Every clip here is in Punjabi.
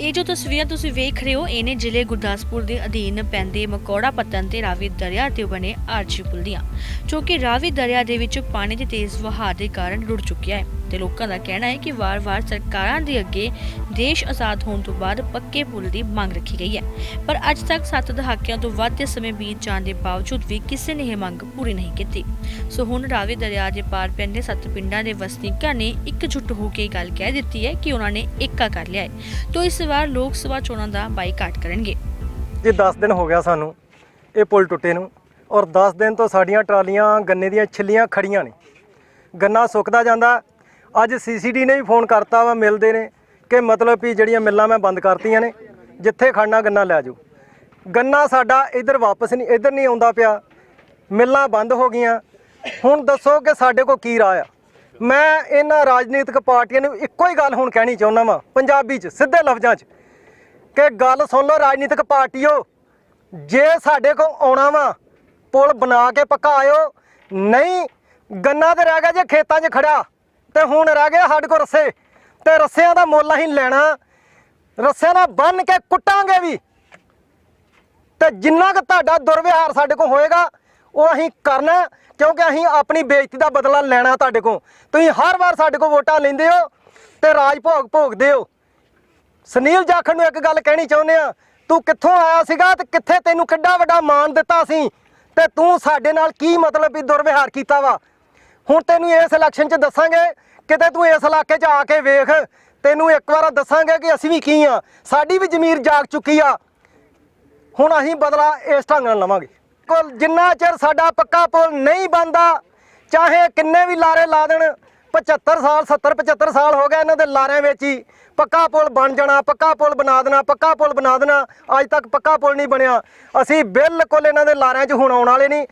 ਇਹ ਜੋ ਤਸਵੀਰਾਂ ਤੁਸੀਂ ਵੇਖ ਰਹੇ ਹੋ ਇਹਨੇ ਜ਼ਿਲ੍ਹੇ ਗੁਰਦਾਸਪੁਰ ਦੇ ਅਧੀਨ ਪੈਂਦੇ ਮਕੌੜਾ ਪਤਨ ਤੇ ਰਾਵੀ ਦਰਿਆ ਤੇ ਬਣੇ ਆਰਜੀ ਪੁਲ ਦੀਆਂ, ਜੋ ਕਿ ਰਾਵੀ ਦਰਿਆ ਦੇ ਵਿੱਚ ਪਾਣੀ ਦੇ ਤੇਜ਼ ਵਹਾਅ ਦੇ ਕਾਰਨ ਰੁੜ ਚੁੱਕਿਆ ਹੈ। ਤੇ ਲੋਕਾਂ ਦਾ ਕਹਿਣਾ ਹੈ ਕਿ ਵਾਰ-ਵਾਰ ਸਰਕਾਰਾਂ ਦੇ ਅੱਗੇ ਦੇਸ਼ ਆਜ਼ਾਦ ਹੋਣ ਤੋਂ ਬਾਅਦ ਪੱਕੇ ਪੁਲ ਦੀ ਮੰਗ ਰੱਖੀ ਗਈ ਹੈ। ਪਰ ਅੱਜ ਤੱਕ 7 ਦਹਾਕਿਆਂ ਤੋਂ ਵੱਧ ਦੇ ਸਮੇਂ ਬੀਤ ਜਾਣ ਦੇ ਬਾਵਜੂਦ ਵੀ ਕਿਸੇ ਨੇ ਇਹ ਮੰਗ ਪੂਰੀ ਨਹੀਂ ਕੀਤੀ। ਸੋ ਹੁਣ ਰਾਵੀ ਦਰਿਆ ਦੇ ਪਾਰ ਪੈਂਦੇ ਸੱਤ ਪਿੰਡਾਂ ਦੇ ਵਸਨੀਕਾਂ ਨੇ ਇਕਜੁੱਟ ਹੋ ਕੇ ਗੱਲ ਕਹਿ ਦਿੱਤੀ ਹੈ ਕਿ ਉਹਨਾਂ ਨੇ ਏਕਾ ਕਰ ਲਿਆ ਹੈ। ਤੋਂ ਇਸ ਵਾਰ ਲੋਕ ਸਭਾ ਚੋਣਾਂ ਦਾ ਬਾਈਕਾਟ ਕਰਨਗੇ। ਜੀ 10 ਦਿਨ ਹੋ ਗਿਆ ਸਾਨੂੰ, ਇਹ ਪੁਲ ਟੁੱਟੇ ਨੂੰ ਔਰ 10 ਦਿਨ ਤੋਂ ਸਾਡੀਆਂ ਟਰਾਲੀਆਂ, ਗੰਨੇ ਦੀਆਂ ਛਿੱਲੀਆਂ ਖੜੀਆਂ ਨੇ। ਗੰਨਾ ਸੁੱਕਦਾ ਜਾਂਦਾ ਅੱਜ ਸੀਸੀਡੀ ਨੇ ਵੀ ਫੋਨ ਕਰਤਾ ਵਾ, ਮਿਲਦੇ ਨੇ ਕਿ ਮਤਲਬ ਵੀ ਜਿਹੜੀਆਂ ਮਿੱਲਾਂ ਮੈਂ ਬੰਦ ਕਰਤੀਆਂ ਨੇ, ਜਿੱਥੇ ਖੜਨਾ ਗੰਨਾ ਲੈ ਜਾਓ। ਗੰਨਾ ਸਾਡਾ ਇੱਧਰ ਵਾਪਸ ਨਹੀਂ, ਇੱਧਰ ਨਹੀਂ ਆਉਂਦਾ ਪਿਆ। ਮਿੱਲਾਂ ਬੰਦ ਹੋ ਗਈਆਂ। ਹੁਣ ਦੱਸੋ ਕਿ ਸਾਡੇ ਕੋਲ ਕੀ ਰਾਹ ਆ? ਮੈਂ ਇਹਨਾਂ ਰਾਜਨੀਤਿਕ ਪਾਰਟੀਆਂ ਨੂੰ ਇੱਕੋ ਹੀ ਗੱਲ ਹੁਣ ਕਹਿਣੀ ਚਾਹੁੰਦਾ ਵਾਂ, ਪੰਜਾਬੀ 'ਚ, ਸਿੱਧੇ ਲਫ਼ਜ਼ਾਂ 'ਚ, ਕਿ ਗੱਲ ਸੁਣ ਲਓ ਰਾਜਨੀਤਿਕ ਪਾਰਟੀਓ, ਜੇ ਸਾਡੇ ਕੋਲ ਆਉਣਾ ਵਾ, ਪੁਲ ਬਣਾ ਕੇ ਪੱਕਾ ਆਇਓ। ਨਹੀਂ, ਗੰਨਾ ਤੇ ਰਹਿ ਗਿਆ ਜੇ ਖੇਤਾਂ 'ਚ ਖੜਿਆ ਤੇ ਹੁਣ ਰਹਿ ਗਿਆ ਸਾਡੇ ਕੋਲ ਰੱਸੇ। ਤੇ ਰੱਸਿਆਂ ਦਾ ਮੁੱਲ ਅਸੀਂ ਲੈਣਾ। ਰੱਸਿਆਂ ਨਾਲ ਬੰਨ ਕੇ ਕੁੱਟਾਂਗੇ ਵੀ। ਤੇ ਜਿੰਨਾ ਕੁ ਤੁਹਾਡਾ ਦੁਰਵਿਹਾਰ ਸਾਡੇ ਕੋਲ ਹੋਏਗਾ, ਉਹ ਅਸੀਂ ਕਰਨਾ ਕਿਉਂਕਿ ਅਸੀਂ ਆਪਣੀ ਬੇਇੱਜ਼ਤੀ ਦਾ ਬਦਲਾ ਲੈਣਾ ਤੁਹਾਡੇ ਕੋਲ। ਤੁਸੀਂ ਹਰ ਵਾਰ ਸਾਡੇ ਕੋਲ ਵੋਟਾਂ ਲੈਂਦੇ ਹੋ ਤੇ ਰਾਜ ਭੋਗ ਭੋਗਦੇ ਹੋ। ਸੁਨੀਲ ਜਾਖੜ ਨੂੰ ਇੱਕ ਗੱਲ ਕਹਿਣੀ ਚਾਹੁੰਦੇ ਆ ਤੂੰ ਕਿੱਥੋਂ ਆਇਆ ਸੀਗਾ ਤੇ ਕਿੱਥੇ ਤੈਨੂੰ ਕਿੱਡਾ ਵੱਡਾ ਮਾਣ ਦਿੱਤਾ ਸੀ? ਤੇ ਤੂੰ ਸਾਡੇ ਨਾਲ ਕੀ ਮਤਲਬ ਵੀ ਦੁਰਵਿਹਾਰ ਕੀਤਾ ਵਾ? ਹੁਣ ਤੈਨੂੰ ਇਸ ਇਲੈਕਸ਼ਨ 'ਚ ਦੱਸਾਂਗੇ, ਕਿਤੇ ਤੂੰ ਇਸ ਇਲਾਕੇ 'ਚ ਆ ਕੇ ਵੇਖ, ਤੈਨੂੰ ਇੱਕ ਵਾਰ ਦੱਸਾਂਗੇ ਕਿ ਅਸੀਂ ਵੀ ਕੀ ਆ, ਸਾਡੀ ਵੀ ਜ਼ਮੀਰ ਜਾਗ ਚੁੱਕੀ ਆ। ਹੁਣ ਅਸੀਂ ਬਦਲਾ ਇਸ ਢੰਗ ਨਾਲ ਲਵਾਂਗੇ। ਕੋਲ ਜਿੰਨਾ ਚਿਰ ਸਾਡਾ ਪੱਕਾ ਪੁਲ ਨਹੀਂ ਬਣਦਾ, ਚਾਹੇ ਕਿੰਨੇ ਵੀ ਲਾਰੇ ਲਾ ਦੇਣ 75 ਸਾਲ 70 75 ਸਾਲ ਹੋ ਗਏ ਇਹਨਾਂ ਦੇ ਲਾਰਿਆਂ ਵਿੱਚ ਹੀ, ਪੱਕਾ ਪੁਲ ਬਣ ਜਾਣਾ, ਪੱਕਾ ਪੁਲ ਬਣਾ ਦੇਣਾ, ਪੱਕਾ ਪੁਲ ਬਣਾ ਦੇਣਾ, ਅੱਜ ਤੱਕ ਪੱਕਾ ਪੁਲ ਨਹੀਂ ਬਣਿਆ। ਅਸੀਂ ਬਿਲਕੁਲ ਇਹਨਾਂ ਦੇ ਲਾਰਿਆਂ 'ਚ ਹੁਣ ਆਉਣ ਵਾਲੇ ਨਹੀਂ।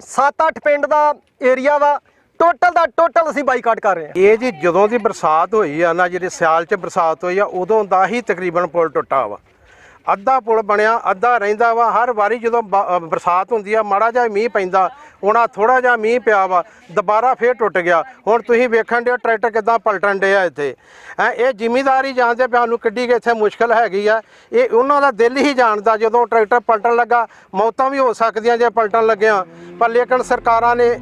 7-8 ਪਿੰਡ ਦਾ ਏਰੀਆ ਵਾ। ਟੋਟਲ ਦਾ ਟੋਟਲ ਅਸੀਂ ਬਾਈਕਾਟ ਕਰ ਰਹੇ ਹਾਂ। ਇਹ ਜੀ ਜਦੋਂ ਦੀ ਬਰਸਾਤ ਹੋਈ ਆ ਨਾ, ਜਿਹੜੇ ਸਿਆਲ 'ਚ ਬਰਸਾਤ ਹੋਈ ਆ, ਉਦੋਂ ਦਾ ਹੀ ਤਕਰੀਬਨ ਪੁਲ ਟੁੱਟਾ ਵਾ। ਅੱਧਾ ਪੁਲ ਬਣਿਆ, ਅੱਧਾ ਰਹਿੰਦਾ ਵਾ। ਹਰ ਵਾਰੀ ਜਦੋਂ ਬ- ਬਰਸਾਤ ਹੁੰਦੀ ਆ, ਮਾੜਾ ਜਿਹਾ ਮੀਂਹ ਪੈਂਦਾ ਉਹਨਾਂ ਥੋੜਾ ਜਿਹਾ ਮੀਂਹ ਪਿਆ ਵਾ, ਦੁਬਾਰਾ ਫੇਰ ਟੁੱਟ ਗਿਆ। ਹੁਣ ਤੁਸੀਂ ਵੇਖਣ ਦੇ ਟਰੈਕਟਰ ਕਿਦਾਂ ਪਲਟਣ ਦੇ ਆ ਇੱਥੇ। ਹੈਂ, ਇਹ ਜ਼ਿਮੀਦਾਰ ਜਾਣਦੇ ਪਿਆ ਨੂੰ ਕਿੱਡੀ ਕਿ ਇੱਥੇ ਮੁਸ਼ਕਲ ਹੈਗੀ ਆ। ਇਹ ਉਹਨਾਂ ਦਾ ਦਿਲ ਹੀ ਜਾਣਦਾ, ਜਦੋਂ ਟਰੈਕਟਰ ਪਲਟਣ ਲੱਗਾ, ਮੌਤਾਂ ਵੀ ਹੋ ਸਕਦੀਆਂ ਜੇ ਪਲਟਣ ਲੱਗਿਆ। ਪਰ ਲੇਕਿਨ ਸਰਕਾਰਾਂ ਨੇ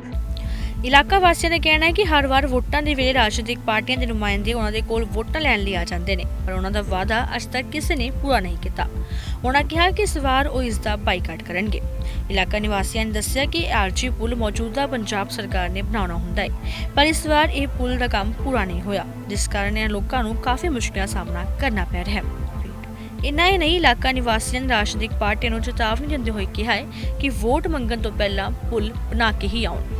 ਇਲਾਕਾ ਵਾਸੀਆਂ ਦਾ ਕਹਿਣਾ ਹੈ ਕਿ ਹਰ ਵਾਰ ਵੋਟਾਂ ਦੇ ਵੇਲੇ ਰਾਜਨੀਤਿਕ ਪਾਰਟੀਆਂ ਦੇ ਨੁਮਾਇੰਦੇ ਉਹਨਾਂ ਦੇ ਕੋਲ ਵੋਟਾਂ ਲੈਣ ਲਈ ਆ ਜਾਂਦੇ ਨੇ, ਪਰ ਉਹਨਾਂ ਦਾ ਵਾਅਦਾ ਅੱਜ ਤੱਕ ਕਿਸੇ ਨੇ ਪੂਰਾ ਨਹੀਂ ਕੀਤਾ। ਉਹਨਾਂ ਕਿਹਾ ਕਿ ਇਸ ਵਾਰ ਉਹ ਇਸ ਦਾ ਬਾਈਕਾਟ ਕਰਨਗੇ। ਇਲਾਕਾ ਨਿਵਾਸੀਆਂ ਨੇ ਦੱਸਿਆ ਕਿ ਆਰਜੀ ਪੁਲ ਮੌਜੂਦਾ ਪੰਜਾਬ ਸਰਕਾਰ ਨੇ ਬਣਾਉਣਾ ਹੁੰਦਾ ਹੈ, ਪਰ ਇਸ ਵਾਰ ਇਹ ਪੁਲ ਦਾ ਕੰਮ ਪੂਰਾ ਨਹੀਂ ਹੋਇਆ, ਜਿਸ ਕਾਰਨ ਇਹਨਾਂ ਲੋਕਾਂ ਨੂੰ ਕਾਫੀ ਮੁਸ਼ਕਲਾਂ ਦਾ ਸਾਹਮਣਾ ਕਰਨਾ ਪੈ ਰਿਹਾ ਹੈ। ਇਨ੍ਹਾਂ ਹੀ ਨਹੀਂ, ਇਲਾਕਾ ਨਿਵਾਸੀਆਂ ਨੇ ਰਾਜਨੀਤਿਕ ਪਾਰਟੀਆਂ ਨੂੰ ਚੇਤਾਵਨੀ ਦਿੰਦੇ ਹੋਏ ਕਿਹਾ ਹੈ ਕਿ ਵੋਟ ਮੰਗਣ ਤੋਂ ਪਹਿਲਾਂ ਪੁਲ ਬਣਾ ਕੇ ਹੀ ਆਉਣ।